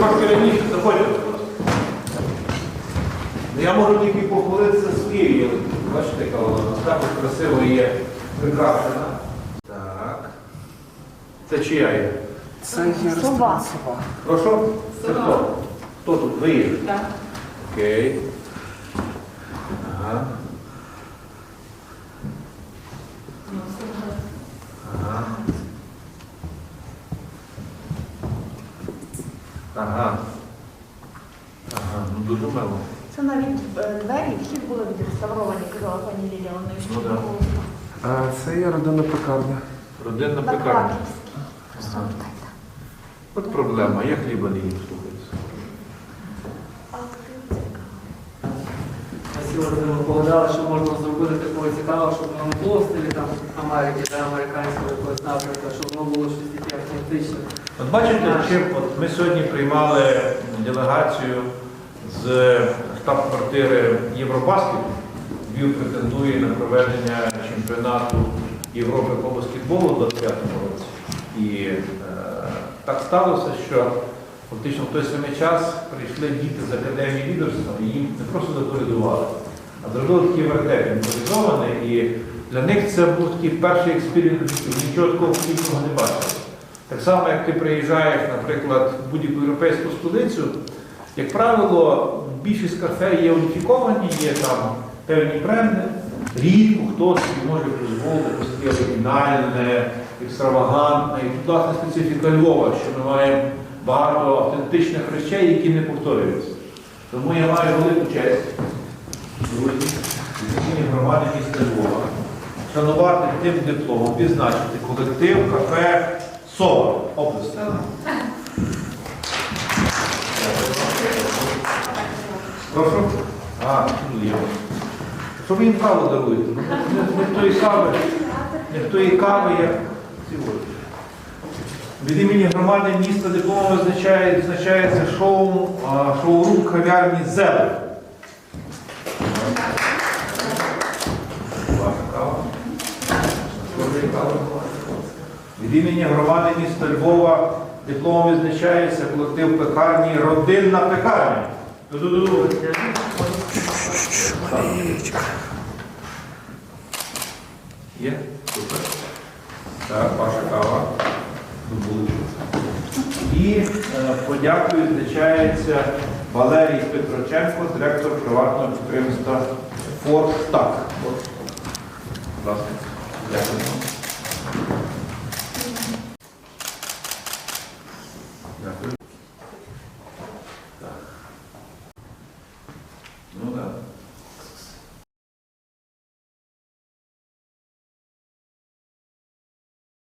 трошки раніше, заходьте. будь. Ну, Я можу тільки похвалитися ялинкою. Бачите, яка вона також красиво є прикрашена. Так. Це чия є? Це Сова. Прошу? Це хто? Хто тут? Ви є? Так. Окей. Ага. Ага. Ага, ну дуже мило. Це навіть е, двері, вхід були відреставровані, казала пані Лілія Ну, да. Леонидович. Е, Це є родинна пекарня. Родинна На пекарня. Краківській. Ага. От проблема, я хліба не їм слухаюся. А ти цікаво. Сьогодні погадали, що можна зробити такого цікавого, щоб воно не було в стилі там Америки та американського якогось напрямку, щоб воно було щось таке автентичне. От бачите, чим от ми сьогодні приймали делегацію з штаб-квартири Євробаскету. Львів претендує на проведення чемпіонату Європи по баскетболу у 25 році. І е, так сталося, що фактично в той самий час прийшли діти з академії лідерства і їм не просто закоридували, а зробили такий вертеп імпровізований. І для них це був такий перший експеримент, нічого такого подібного не бачили. Так само, як ти приїжджаєш, наприклад, в будь-яку європейську столицю, як правило, більшість кафе є уніфіковані, є там певні бренди. Рідко хтось може дозволити таке оригінальне, екстравагантне. І тут власне специфіка Львова, що ми маємо багато автентичних речей, які не повторюються. Тому я маю велику честь друзі, від імені громади міста Львова шанувати тим дипломом, відзначити колектив кафе Сова. Область. Прошу? А, ну є. Що ви їм каву даруєте? Ну, Не, не тої кави, не тої кави, як от. Від імені громади міста дипломом визначає, відзначається шоу, шоурум кав'ярні Зелень. Ваша кава. Добрий кава. Від імені громади міста Львова дипломом відзначається колектив пекарні Родинна пекарня. Є? Супер. Так, ваша кава. І е, подякою відзначається Валерій Петроченко, директор приватного підприємства «Фортак». Дякую. Дякую.